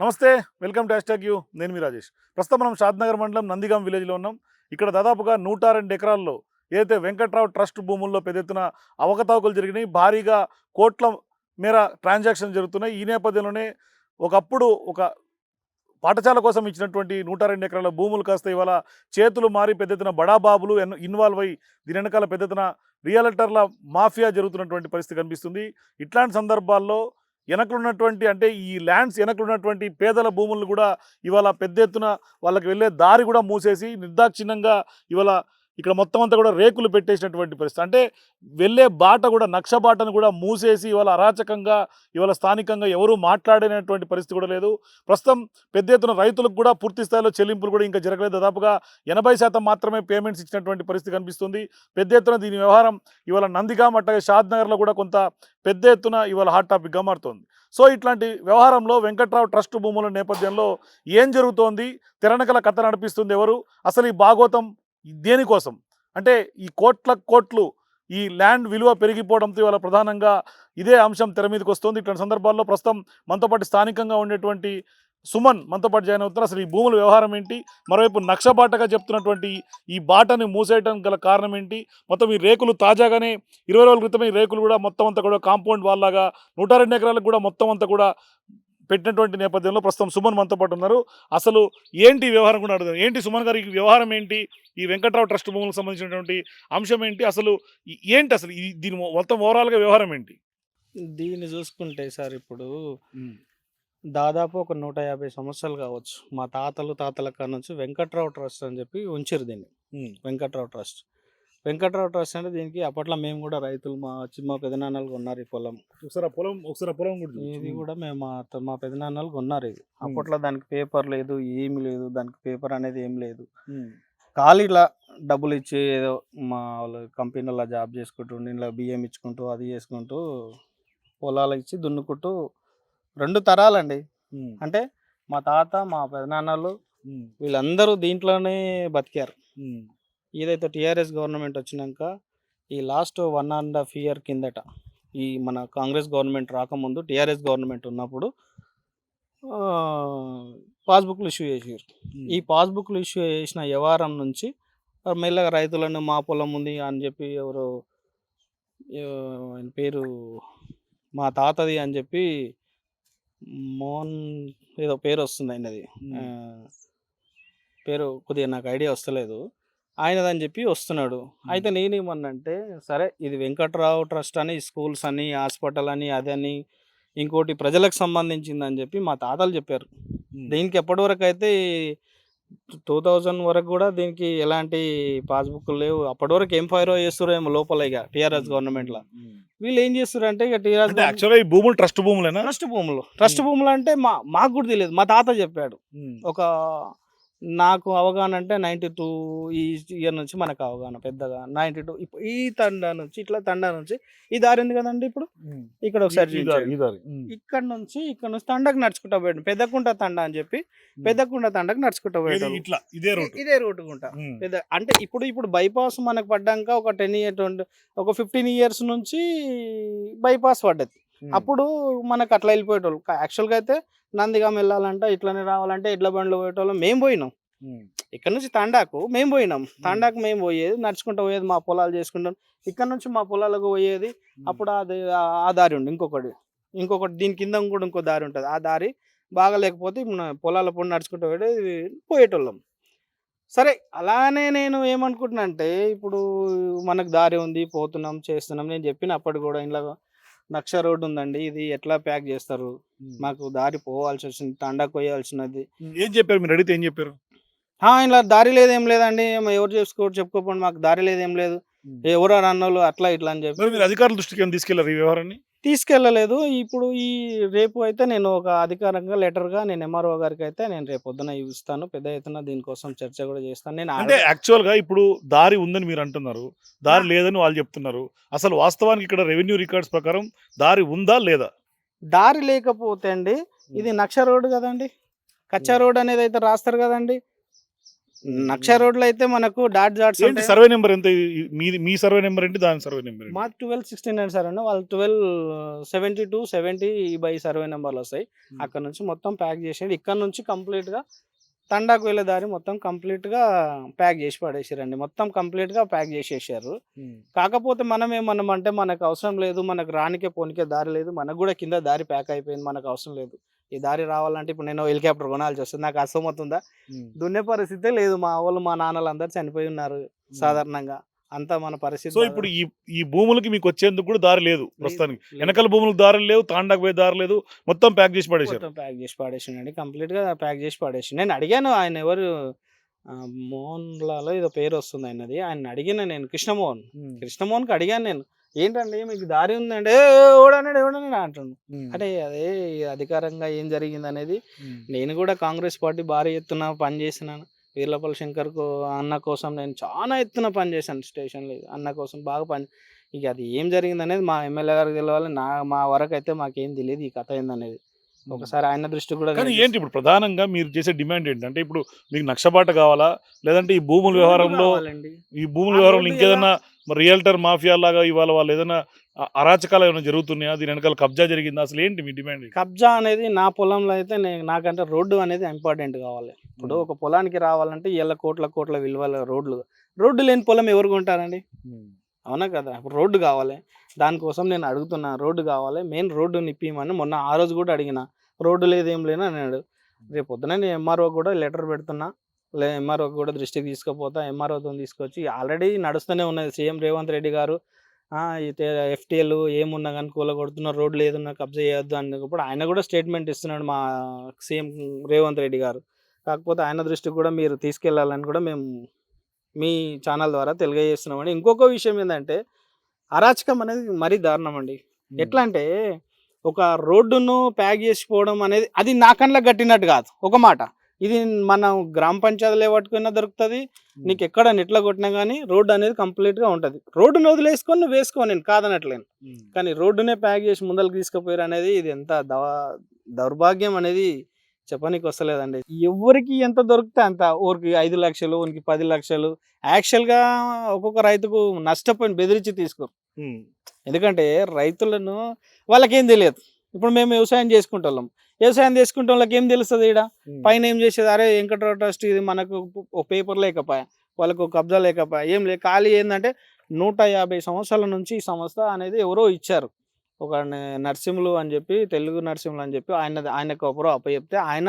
నమస్తే welcome to hash you. నేను మీ రాజేష్. ప్రస్తుతం మనం షాద్నగర్ మండలం నందిగాం విలేజ్లో ఉన్నాం. ఇక్కడ దాదాపుగా నూట రెండు ఎకరాల్లో ఏదైతే వెంకట్రావు ట్రస్ట్ భూముల్లో పెద్ద ఎత్తున అవకతవకలు జరిగినాయి భారీగా కోట్ల మేర ట్రాన్సాక్షన్ జరుగుతున్నాయి. ఈ నేపథ్యంలోనే ఒకప్పుడు ఒక పాఠశాల కోసం ఇచ్చినటువంటి నూట రెండు ఎకరాల భూములు కాస్త ఇవాళ చేతులు మారి పెద్ద ఎత్తున బడాబాబులు ఎన్- ఇన్వాల్వ్ అయ్యి దీని వెనకాల పెద్ద ఎత్తున రియల్టర్ల మాఫియా జరుగుతున్నటువంటి పరిస్థితి కనిపిస్తుంది. ఇట్లాంటి సందర్భాల్లో వెనకలున్నటువంటి అంటే ఈ ల్యాండ్స్ వెనకలున్నటువంటి పేదల భూములను కూడా ఇవాళ పెద్ద ఎత్తున వాళ్ళకి వెళ్ళే దారి కూడా మూసేసి నిర్దాక్షిణ్యంగా ఇవాళ ఇక్కడ మొత్తం అంతా కూడా రేకులు పెట్టేసినటువంటి పరిస్థితి. అంటే వెళ్ళే బాట కూడా నక్ష బాటను కూడా మూసేసి ఇవాళ అరాచకంగా ఇవాళ స్థానికంగా ఎవరూ మాట్లాడినటువంటి పరిస్థితి కూడా లేదు. ప్రస్తుతం పెద్ద ఎత్తున రైతులకు కూడా పూర్తి స్థాయిలో చెల్లింపులు కూడా ఇంకా జరగలేదు. దాదాపుగా ఎనభై శాతం మాత్రమే పేమెంట్స్ ఇచ్చినటువంటి పరిస్థితి కనిపిస్తుంది. పెద్ద ఎత్తున దీని వ్యవహారం ఇవాళ నందిగాం అట్లాగే షాద్ నగర్లో కూడా కొంత పెద్ద ఎత్తున ఇవాళ హాట్ టాపిక్గా మారుతోంది. సో ఇట్లాంటి వ్యవహారంలో వెంకట్రావు ట్రస్ట్ భూముల నేపథ్యంలో ఏం జరుగుతోంది? తెరనకల కథ నడిపిస్తుంది ఎవరు? అసలు ఈ భాగోతం దేనికోసం అంటే ఈ కోట్ల కోట్లు ఈ ల్యాండ్ విలువ పెరిగిపోవడంతో ఇవాళ ప్రధానంగా ఇదే అంశం తెర మీదకి వస్తుంది. ఇట్లాంటి సందర్భాల్లో ప్రస్తుతం మనతో పాటు స్థానికంగా ఉండేటువంటి సుమన్ మనతో పాటు జాయిన్ అవుతున్నారు. అసలు ఈ భూముల వ్యవహారం ఏంటి? మరోవైపు నక్షబాటగా చెప్తున్నటువంటి ఈ బాటని మూసేయడం గల కారణం ఏంటి? మొత్తం ఈ రేకులు తాజాగానే ఇరవై రోజుల క్రితం ఈ రేకులు కూడా మొత్తం అంతా కూడా కాంపౌండ్ వాళ్ళలాగా నూట రెండు ఎకరాలకు కూడా మొత్తం అంతా కూడా పెట్టినటువంటి నేపథ్యంలో ప్రస్తుతం సుమన్ మనతో పాటు ఉన్నారు. అసలు ఏంటి వ్యవహారం కూడా అడుగుతారు ఏంటి? సుమన్ గారి వ్యవహారం ఏంటి? ఈ వెంకట్రావు ట్రస్ట్ భూములకు సంబంధించినటువంటి అంశం ఏంటి? అసలు ఏంటి అసలు ఈ దీని మొత్తం ఓవరాల్గా వ్యవహారం ఏంటి? దీన్ని చూసుకుంటే సార్ ఇప్పుడు దాదాపు ఒక నూట యాభై సంవత్సరాలు కావచ్చు. మా తాతలు తాతల కాడ నుంచి వెంకట్రావు ట్రస్ట్ అని చెప్పి ఉంచారు దీన్ని. వెంకట్రావు ట్రస్ట్. వెంకట్రావు ట్రస్ట్ అంటే దీనికి అప్పట్లో మేము కూడా రైతులు మా చిన్న పెదనాన్నలు కొన్నారు ఈ పొలం ఒకసారి ఆ పొలం ఒకసారి ఆ పొలం కూడా. ఇది కూడా మేము మా త- మా పెదనాన్నలు కొన్నారు ఇది అప్పట్లో దానికి పేపర్ లేదు ఏమి లేదు దానికి పేపర్ అనేది ఏం లేదు. ఖాళీలా డబ్బులు ఇచ్చి ఏదో మా వాళ్ళు కంపెనీలో జాబ్ చేసుకుంటూ ఇంట్లో బియ్యం ఇచ్చుకుంటూ అది చేసుకుంటూ పొలాలు ఇచ్చి దున్నుకుంటూ రెండు తరాలండి. అంటే మా తాత మా పెదనాన్నలు. వీళ్ళందరూ దీంట్లోనే బతికారు. ఏదైతే టీఆర్ఎస్ గవర్నమెంట్ వచ్చినాక ఈ last one and half year కిందట ఈ మన కాంగ్రెస్ గవర్నమెంట్ రాకముందు టీఆర్ఎస్ గవర్నమెంట్ ఉన్నప్పుడు పాస్బుక్లు ఇష్యూ చేసారు ఈ పాస్బుక్లు ఇష్యూ చేసిన వ్యవహారం నుంచి మెల్లగా రైతులను మా పొలం ఉంది అని చెప్పి ఎవరు ఆయన పేరు మా తాతది అని చెప్పి మోహన్ ఏదో పేరు వస్తుంది ఆయనది. పేరు కొద్దిగా నాకు ఐడియా వస్తలేదు. ఆయనదని చెప్పి వస్తున్నాడు. అయితే నేనేమన్నంటే సరే ఇది వెంకట్రావు ట్రస్ట్ అని స్కూల్స్ అని హాస్పిటల్ అని అదని ఇంకోటి ప్రజలకు సంబంధించింది అని చెప్పి మా తాతలు చెప్పారు. దీనికి ఎప్పటి వరకు అయితే టూ థౌజండ్ వరకు కూడా దీనికి ఎలాంటి పాస్బుక్ లేవు. అప్పటి వరకు ఏం ఫైర్ చేస్తారు ఏమో లోపల ఇక టీఆర్ఎస్ గవర్నమెంట్లో ఉమ్. వీళ్ళు ఏం చేస్తారు అంటే ఇక టీఆర్ఎస్ యాక్చువల్గా ఈ భూములు ట్రస్ట్ భూములేనా? ట్రస్ట్ భూములు. ట్రస్ట్ భూములు అంటే మా మాకు కూడా తెలియదు. మా తాత చెప్పాడు. ఒక నాకు అవగాహన అంటే నైంటీ టూ ఈ ఇయర్ నుంచి మనకు అవగాహన పెద్దగా. నైంటీ టూ ఈ తండా నుంచి ఇట్లా తండా నుంచి ఈ దారి ఉంది కదండి ఇప్పుడు. ఇక్కడ ఒకసారి. ఇక్కడ నుంచి ఇక్కడ నుంచి తండకు నడుచుకుంటా పోయాడు పెద్దకుంట తండ అని చెప్పి పెద్దకుంట తండకు నడుచుకుంటా ఇది పోయాడు ఇట్లా ఇదే రూట్. ఇదే రూట్ గుంట. పెద్ద అంటే ఇప్పుడు ఇప్పుడు బైపాస్ మనకు పడ్డాక ఒక టెన్ ఇయర్ ట్వంటీ ఒక ఫిఫ్టీన్ ఇయర్స్ నుంచి బైపాస్ పడ్డది. అప్పుడు మనకు అట్లా వెళ్ళిపోయేటోళ్ళు యాక్చువల్గా అయితే నందిగాం వెళ్ళాలంటే ఇట్లనే రావాలంటే ఎడ్ల బండ్లు పోయేటోళ్ళం. మేము పోయినాం. ఇక్కడ నుంచి తండాకు మేము పోయినాం. తండాకు మేము పోయేది నడుచుకుంటూ పోయేది మా పొలాలు చేసుకుంటాం. ఇక్కడ నుంచి మా పొలాలకు పోయేది అప్పుడు అది ఆ- ఆ దారి ఉండి ఇంకొకటి. ఇంకొకటి దీని కింద కూడా ఇంకో దారి ఉంటుంది. ఆ దారి బాగా లేకపోతే మన పొలాల పొడి నడుచుకుంటూ పోయేది పోయేటోళ్ళం. సరే అలానే నేను ఏమనుకుంటున్నా అంటే ఇప్పుడు మనకు దారి ఉంది పోతున్నాం చేస్తున్నాం. నేను చెప్పిన అప్పటి కూడా ఇంట్లో నక్ష రోడ్డు ఉందండి. ఇది ఎట్లా ప్యాక్ చేస్తారు. మాకు దారి పోవాల్సి వచ్చింది తండాకు పోయాల్సినది ఏం చెప్పారు? మీరు అడిగితే ఏం చెప్పారు? "ఆ, ఇలా దారి లేదు ఏం లేదండి. ఎవరు చేసుకో చెప్పుకోపోండి మాకు దారి లేదు ఏం లేదు. ఎవరో అన్నోళ్ళు అట్లా ఇట్లా అని చెప్పి. అధికారుల దృష్టికి తీసుకెళ్ళారు ఈ వ్యవహారాన్ని? తీసుకెళ్ళలేదు. ఇప్పుడు ఈ రేపు అయితే నేను ఒక అధికారంగా లెటర్గా నేను ఎంఆర్ఓ గారికి అయితే నేను రేపు పొద్దున ఇస్తాను. పెద్ద ఎత్తున దీనికోసం చర్చ కూడా చేస్తాను. నేను అంటే యాక్చువల్గా ఇప్పుడు దారి ఉందని మీరు అంటున్నారు. దారి లేదని వాళ్ళు చెప్తున్నారు. అసలు వాస్తవానికి ఇక్కడ రెవెన్యూ రికార్డ్స్ ప్రకారం దారి ఉందా లేదా? దారి లేకపోతే అండి ఇది నక్ష రోడ్ కదండి. కచ్చా రోడ్ అనేది అయితే రాస్తారు కదండి. నక్ష రోడ్లు అయితే మనకు డాట్ జాట్స్ ఏంటి సర్వే నెంబర్ ఎంత? మీది మీ సర్వే నెంబర్ ఏంటి? దాని సర్వే నెంబర్ మా ట్వెల్వ్ సిక్స్టీన్ నైన్ సార్ అండి వాళ్ళు twelve seventy two seventy by survey నెంబర్లు వస్తాయి. Hmm. అక్కడ నుంచి మొత్తం ప్యాక్ చేసేది ఇక్కడ నుంచి కంప్లీట్గా తండాకు వెళ్ళే దారి మొత్తం కంప్లీట్గా ప్యాక్ చేసి పడేసారండి. మొత్తం కంప్లీట్గా ప్యాక్ చేసేసారు. ఉమ్. కాకపోతే మనం ఏమన్నాం అంటే మనకు అవసరం లేదు మనకు రానికే పోనికే దారి లేదు మనకు కూడా కింద దారి ప్యాక్ అయిపోయింది మనకు అవసరం లేదు. ఈ దారి రావాలంటే ఇప్పుడు నేను హెలికాప్టర్ కొనాల్సి వస్తుంది. నాకు ఉమ్. దున్నే పరిస్థితే లేదు. మా వాళ్ళు మా నాన్నలు అందరు చనిపోయి ఉన్నారు సాధారణంగా. అంతా మన పరిస్థితి సో ఇప్పుడు ఈ ఈ భూములకి మీకు వచ్చేందుకు కూడా దారి లేదు ప్రస్తుతానికి. వెనకాల భూములకు దారి లేవు తాండాకు పోయే దారి లేదు. మొత్తం ప్యాక్ చేసి పడేశారు. మొత్తం ప్యాక్ చేసి పడేసిండండి కంప్లీట్గా ప్యాక్ చేసి పడేసి నేను అడిగాను ఆయన ఎవరు? ఆ, మోహన్ లాలో ఏదో పేరు వస్తుంది ఆయనది. ఆయన అడిగిన నేను కృష్ణమోహన్. ఉమ్. కృష్ణమోహన్కి అడిగాను నేను. ఏంటండి మీకు దారి ఉందంటే "ఏ, ఓడన్నాడు ఎవడన్నాడు అంటుండు. ఉమ్. అంటే అదే అధికారంగా ఏం జరిగింది అనేది. నేను కూడా కాంగ్రెస్ పార్టీ భారీ ఎత్తున పని చేసినాను. వీర్లపల్లి శంకర్కు అన్న కోసం నేను చాలా ఎత్తున పని చేశాను స్టేషన్లో. అన్న కోసం బాగా పని. ఇక అది ఏం జరిగింది అనేది మా ఎమ్మెల్యే గారికి తెలియాలి నా మా వరకు అయితే మాకేం తెలియదు ఈ కథ ఏందనేది. ఒకసారి ఆయన దృష్టి కూడా కానీ ఏంటి ఇప్పుడు ప్రధానంగా మీరు చేసే డిమాండ్ ఏంటంటే ఇప్పుడు మీకు నక్షబాట కావాలా? లేదంటే ఈ భూముల వ్యవహారంలో. ఈ భూముల వ్యవహారంలో ఇంకేదన్నా మరి రియల్టర్ మాఫియా లాగా ఇవాళ వాళ్ళు ఏదైనా అరాచకాలు ఏమైనా జరుగుతున్నాయా? దీని వెనకాల కబ్జా జరిగిందా? అసలు ఏంటి మీ డిమాండ్? కబ్జా అనేది నా పొలంలో అయితే నేను నాకంటే రోడ్డు అనేది ఇంపార్టెంట్ కావాలి. ఇప్పుడు ఒక పొలానికి రావాలంటే ఏళ్ళ కోట్ల కోట్ల విలువల రోడ్లు. రోడ్డు లేని పొలం ఎవరు కొంటారండి? అవునా కదా? ఇప్పుడు రోడ్డు కావాలి. దానికోసం నేను అడుగుతున్నా రోడ్డు కావాలి. మెయిన్ రోడ్డు నిప్పిమని మొన్న ఆ రోజు కూడా అడిగిన. రోడ్డు లేదు ఏం లేని అన్నాడు. రేపు పొద్దున నేను ఎంఆర్ఓ కూడా లెటర్ పెడుతున్నా. లే ఎంఆర్ఓ కూడా దృష్టికి తీసుకుపోతా ఎంఆర్ఓతో తీసుకొచ్చి ఆల్రెడీ నడుస్తూనే ఉన్నది. సీఎం రేవంత్ రెడ్డి గారు ఎఫ్టీఎల్ ఏమున్నా కానీ కూల కొడుతున్న రోడ్లు ఏదున్నా కబ్జా చేయొద్దు అన్నప్పుడు ఆయన కూడా స్టేట్మెంట్ ఇస్తున్నాడు మా సీఎం రేవంత్ రెడ్డి గారు. కాకపోతే ఆయన దృష్టికి కూడా మీరు తీసుకెళ్ళాలని కూడా మేము మీ ఛానల్ ద్వారా తెలియజేస్తున్నామండి. ఇంకొక విషయం ఏంటంటే అరాచకం అనేది మరీ దారుణం అండి. ఎట్లా అంటే ఒక రోడ్డును ప్యాక్ చేసిపోవడం అనేది అది నా కళ్ళకి కట్టినట్టు కాదు. ఒక మాట. ఇది మనం గ్రామ పంచాయతీలో పట్టుకున్నా దొరుకుతుంది. నీకు ఎక్కడ నెట్లో కొట్టినా కానీ రోడ్డు అనేది కంప్లీట్గా ఉంటుంది. రోడ్డును వదిలేసుకొని నువ్వు వేసుకో నేను కాదనట్లేను. కానీ రోడ్డునే ప్యాక్ చేసి ముందరికి తీసుకుపోయారు అనేది ఇది ఎంత దౌర్భాగ్యం అనేది చెప్పనీకి వస్తలేదండి. ఎవరికి ఎంత దొరికితే అంత. ఊరికి ఐదు లక్షలు ఊరికి పది లక్షలు. యాక్చువల్గా ఒక్కొక్క రైతుకు నష్టపోయిన బెదిరించి తీసుకోరు. ఎందుకంటే రైతులను వాళ్ళకేం తెలియదు. ఇప్పుడు మేము వ్యవసాయం చేసుకుంటాం వ్యవసాయం చేసుకుంటే వాళ్ళకి ఏం తెలుస్తుంది ఇక్కడ పైన ఏం చేసేది? అరే వెంకటరావు ట్రస్ట్ ఇది మనకు ఒక పేపర్ లేకపోయా? వాళ్ళకు ఒక కబ్జా లేకపోయా? ఏం లేదు ఖాళీ ఏంటంటే నూట యాభై సంవత్సరాల నుంచి ఈ సంస్థ అనేది ఎవరో ఇచ్చారు. ఒక నరసింహులు అని చెప్పి తెలుగు నరసింహులు అని చెప్పి ఆయన ఆయనకు ఒకరు అప్పచెప్తే ఆయన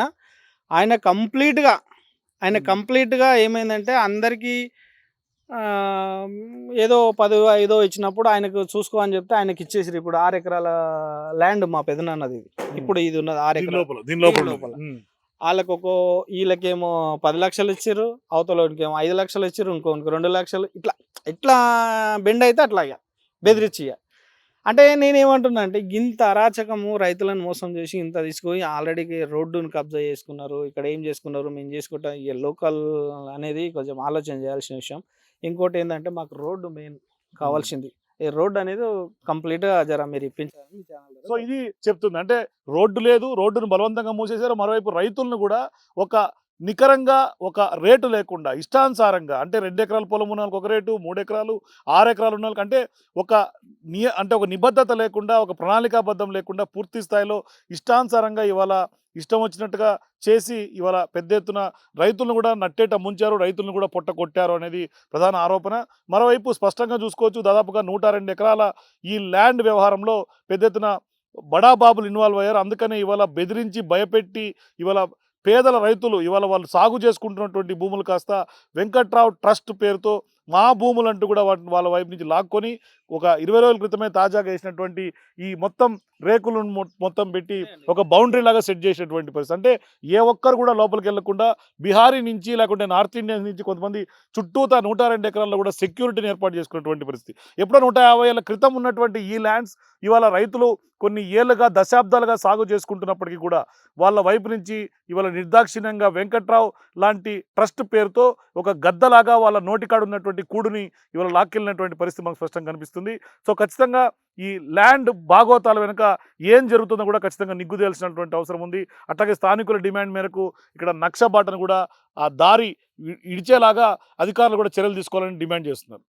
ఆయన కంప్లీట్గా ఆయన. కంప్లీట్గా ఏమైందంటే అందరికీ ఏదో పది ఐదో ఇచ్చినప్పుడు ఆయనకు చూసుకో అని చెప్తే ఆయనకి ఇచ్చేసారు ఇప్పుడు ఆరు ఎకరాల ల్యాండ్ మా పెదనాన్నది ఇది. ఇప్పుడు ఇది ఉన్నది ఆరు ఎకరాలు. లోపల. వాళ్ళకి ఒక వీళ్ళకేమో పది లక్షలు ఇచ్చారు అవతల ఏమో ఐదు లక్షలు ఇచ్చారు ఇంకోనికి రెండు లక్షలు. ఇట్లా ఇట్లా బెండ్ అయితే అట్లా ఇక బెదిరించి ఇక అంటే నేనేమంటున్నా అంటే ఇంత అరాచకము రైతులను మోసం చేసి ఇంత తీసుకొని ఆల్రెడీ రోడ్డును కబ్జా చేసుకున్నారు ఇక్కడ ఏం చేసుకున్నారు మేము చేసుకుంటాం. ఇక లోకల్ అనేది కొంచెం ఆలోచన చేయాల్సిన విషయం. ఇంకోటి ఏంటంటే మాకు రోడ్డు మెయిన్ కావాల్సింది. ఈ రోడ్డు అనేది కంప్లీట్గా జర మీరు ఇప్పించాలని సో ఇది చెప్తుంది. అంటే రోడ్డు లేదు రోడ్డును బలవంతంగా మూసేశారు. మరోవైపు రైతులను కూడా ఒక నికరంగా ఒక రేటు లేకుండా ఇష్టానుసారంగా అంటే రెండు ఎకరాల పొలం ఉన్న ఒక రేటు మూడు ఎకరాలు ఆరు ఎకరాలు ఉన్న అంటే ఒక నియ అంటే ఒక నిబద్ధత లేకుండా ఒక ప్రణాళికాబద్ధం లేకుండా పూర్తి స్థాయిలో ఇష్టానుసారంగా ఇవాళ ఇష్టం వచ్చినట్టుగా చేసి ఇవాళ పెద్ద ఎత్తున రైతులను కూడా నట్టేట ముంచారు రైతులను కూడా పొట్ట కొట్టారు అనేది ప్రధాన ఆరోపణ. మరోవైపు స్పష్టంగా చూసుకోవచ్చు దాదాపుగా నూట రెండు ఎకరాల ఈ ల్యాండ్ వ్యవహారంలో పెద్ద ఎత్తున బడాబాబులు ఇన్వాల్వ్ అయ్యారు. అందుకనే ఇవాళ బెదిరించి భయపెట్టి ఇవాళ పేదల రైతులు ఇవాళ వాళ్ళు సాగు చేసుకుంటున్నటువంటి భూములు కాస్త వెంకట్రావు ట్రస్ట్ పేరుతో మా భూములు అంటూ కూడా వాటిని వాళ్ళ వైపు నుంచి లాక్కొని ఒక ఇరవై రోజుల క్రితమే తాజాగా వేసినటువంటి ఈ మొత్తం రేకులను మొత్తం పెట్టి ఒక బౌండరీ లాగా సెట్ చేసినటువంటి పరిస్థితి. అంటే ఏ ఒక్కరు కూడా లోపలికి వెళ్ళకుండా బీహారీ నుంచి లేకుంటే నార్త్ ఇండియన్ నుంచి కొంతమంది చుట్టూతా నూట రెండు ఎకరాల్లో కూడా సెక్యూరిటీని ఏర్పాటు చేసుకున్నటువంటి పరిస్థితి. ఎప్పుడో నూట యాభై ఏళ్ళ క్రితం ఉన్నటువంటి ఈ ల్యాండ్స్ ఇవాళ రైతులు కొన్ని ఏళ్ళుగా దశాబ్దాలుగా సాగు చేసుకుంటున్నప్పటికీ కూడా వాళ్ళ వైపు నుంచి ఇవాళ నిర్దాక్షిణ్యంగా వెంకట్రావు లాంటి ట్రస్ట్ పేరుతో ఒక గద్దలాగా వాళ్ళ నోటికాడు ఉన్నటువంటి కూడుని ఇవాళ లాక్కెళ్ళినటువంటి పరిస్థితి మనకు స్పష్టంగా కనిపిస్తుంది. సో ఖచ్చితంగా ఈ ల్యాండ్ బాగోతాల వెనుక ఏం జరుగుతుందో కూడా ఖచ్చితంగా నిగ్గుదేల్సినటువంటి అవసరం ఉంది. అట్లాగే స్థానికుల డిమాండ్ మేరకు ఇక్కడ నక్షబాటను కూడా ఆ దారి ఇడిచేలాగా అధికారులు కూడా చర్యలు తీసుకోవాలని డిమాండ్ చేస్తున్నారు.